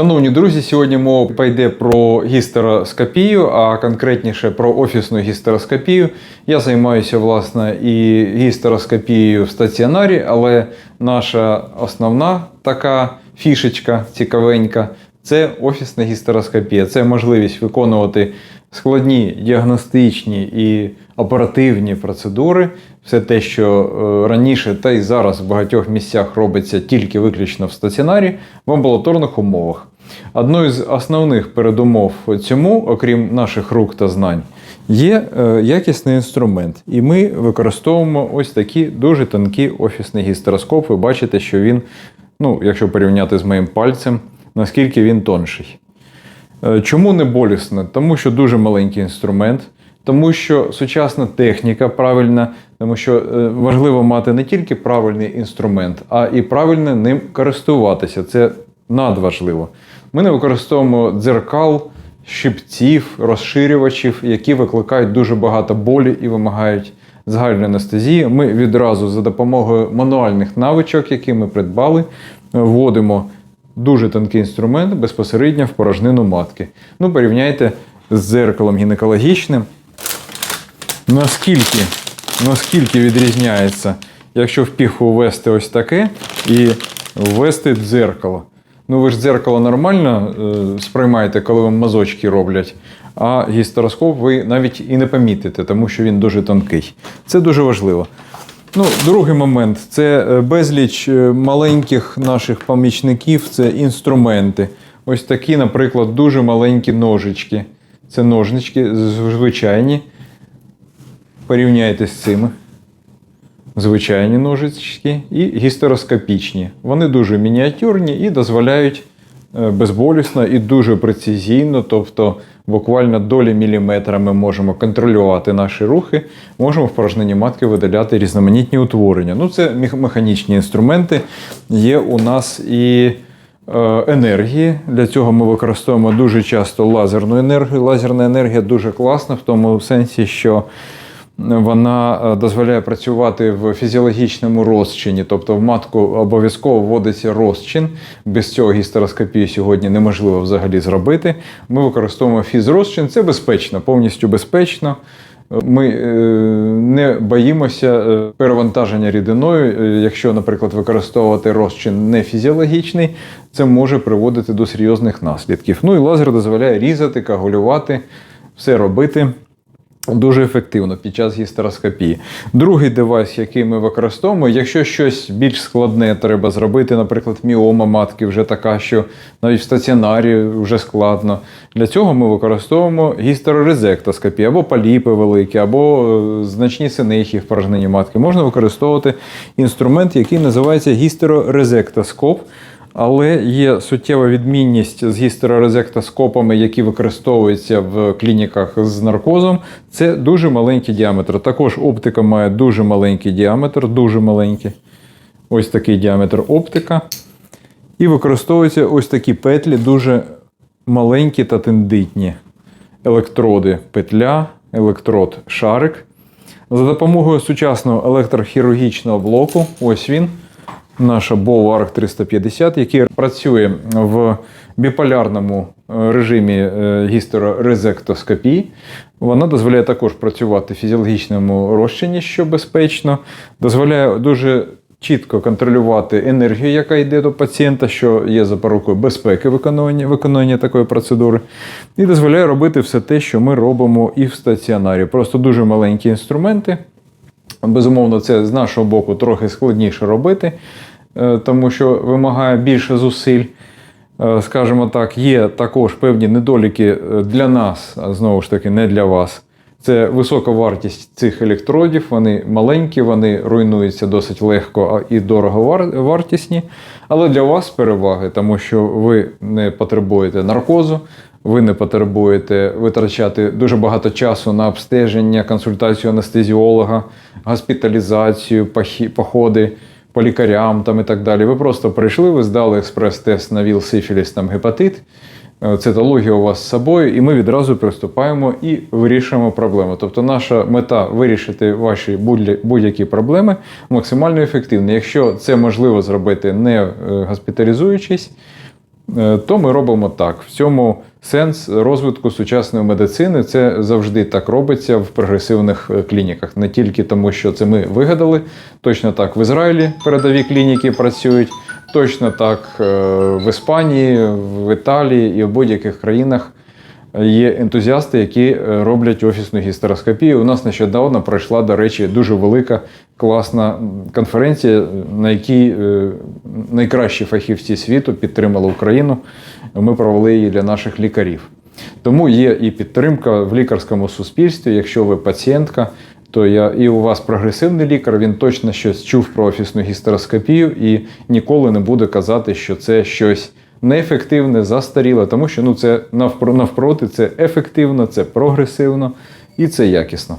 Шановні друзі, сьогодні мова пойде про гістероскопію, а конкретніше про офісну гістероскопію. Я займаюся власне і гістероскопією в стаціонарі, але наша основна така фішечка цікавенька це офісна гістероскопія. Це можливість виконувати складні діагностичні і оперативні процедури. Все те, що е, раніше та й зараз в багатьох місцях робиться тільки виключно в стаціонарі в амбулаторних умовах. Одною з основних передумов цьому, окрім наших рук та знань, є е, якісний інструмент. І ми використовуємо ось такі дуже тонкі офісні. Ви бачите, що він, ну, якщо порівняти з моїм пальцем, наскільки він тонший. Е, Чому не болісно? Тому що дуже маленький інструмент, тому що сучасна техніка правильна, тому що е, важливо мати не тільки правильний інструмент, а і правильно ним користуватися. Це надважливо. Ми не використовуємо дзеркал, щипців, розширювачів, які викликають дуже багато болі і вимагають загальної анестезії. Ми відразу за допомогою мануальних навичок, які ми придбали, вводимо дуже тонкий інструмент безпосередньо в порожнину матки. Ну, порівняйте з дзеркалом гінекологічним. Наскільки, наскільки відрізняється, якщо в піху ввести ось таке і ввести дзеркало. Ну, ви ж дзеркало нормально е, сприймаєте, коли вам мазочки роблять, а гістероскоп ви навіть і не помітите, тому що він дуже тонкий. Це дуже важливо. Ну, другий момент це е, безліч е, маленьких наших помічників, це інструменти. Ось такі, наприклад, дуже маленькі ножички. Це ножнички звичайні. Порівняйте з цими. Звичайні ножички і гістероскопічні. Вони дуже мініатюрні і дозволяють е, безболісно і дуже прецизійно, тобто буквально долі міліметра ми можемо контролювати наші рухи, можемо в порожнині матки видаляти різноманітні утворення. Ну, це механічні інструменти. Є у нас і е, енергії. Для цього ми використовуємо дуже часто лазерну енергію. Лазерна енергія дуже класна в тому сенсі, що вона е, дозволяє працювати в фізіологічному розчині, тобто в матку обов'язково вводиться розчин. Без цього гістероскопію сьогодні неможливо взагалі зробити. Ми використовуємо фізрозчин, це безпечно, повністю безпечно. Ми е, не боїмося е, перевантаження рідиною. Якщо, наприклад, використовувати розчин не фізіологічний, це може приводити до серйозних наслідків. Ну і лазер дозволяє різати, кагулювати, все робити. Дуже ефективно під час гістероскопії. Другий девайс, який ми використовуємо, якщо щось більш складне треба зробити, наприклад, міома матки вже така, що навіть в стаціонарі вже складно. Для цього ми використовуємо гістерорезектоскопію, або поліпи великі, або е, значні синихи в порожнині матки. Можна використовувати інструмент, який називається гістерорезектоскоп. Але є суттєва відмінність з гістерорезектоскопами, які використовуються в клініках з наркозом. Це дуже маленький діаметр. Також оптика має дуже маленький діаметр, дуже маленький. Ось такий діаметр оптика. І використовуються ось такі петлі, дуже маленькі та тендитні. Електроди петля, електрод шарик. За допомогою сучасного електрохірургічного блоку, ось він, наша BOW 350, який працює в біполярному е, режимі е, гістерорезектоскопії. Вона дозволяє також працювати в фізіологічному розчині, що безпечно, дозволяє дуже чітко контролювати енергію, яка йде до пацієнта, що є запорукою безпеки виконання, виконання такої процедури, і дозволяє робити все те, що ми робимо і в стаціонарі. Просто дуже маленькі інструменти. Безумовно, це з нашого боку трохи складніше робити, е, тому що вимагає більше зусиль. Е, Скажімо так, є також певні недоліки е, для нас, а знову ж таки, не для вас. Це висока вартість цих електродів, вони маленькі, вони руйнуються досить легко і дорого вартісні. Але для вас переваги, тому що ви не потребуєте наркозу, ви не потребуєте витрачати дуже багато часу на обстеження, консультацію анестезіолога, госпіталізацію, походи по лікарям там і так далі. Ви просто прийшли, ви здали експрес-тест на ВІЛ, сифіліс, там гепатит. е, Цитологія у вас з собою, і ми відразу приступаємо і вирішуємо проблему. Тобто, наша мета вирішити ваші будь- будь-які проблеми максимально ефективно. Якщо це можливо зробити не е, госпіталізуючись, то ми робимо так. В цьому сенс розвитку сучасної медицини. Це завжди так робиться в прогресивних е, клініках. Не тільки тому, що це ми вигадали. Точно так в Ізраїлі передові клініки працюють, точно так е, в Іспанії, в Італії і в будь-яких країнах. Є ентузіасти, які е, роблять офісну гістероскопію. У нас нещодавно пройшла, до речі, дуже велика класна конференція, на якій е, найкращі фахівці світу підтримали Україну. Ми провели її для наших лікарів. Тому є і підтримка в лікарському суспільстві. Якщо ви пацієнтка, то я і у вас прогресивний лікар, він точно щось чув про офісну гістероскопію і ніколи не буде казати, що це щось неефективне, застаріле, тому що ну це навпро- навпроти, це ефективно, це прогресивно і це якісно.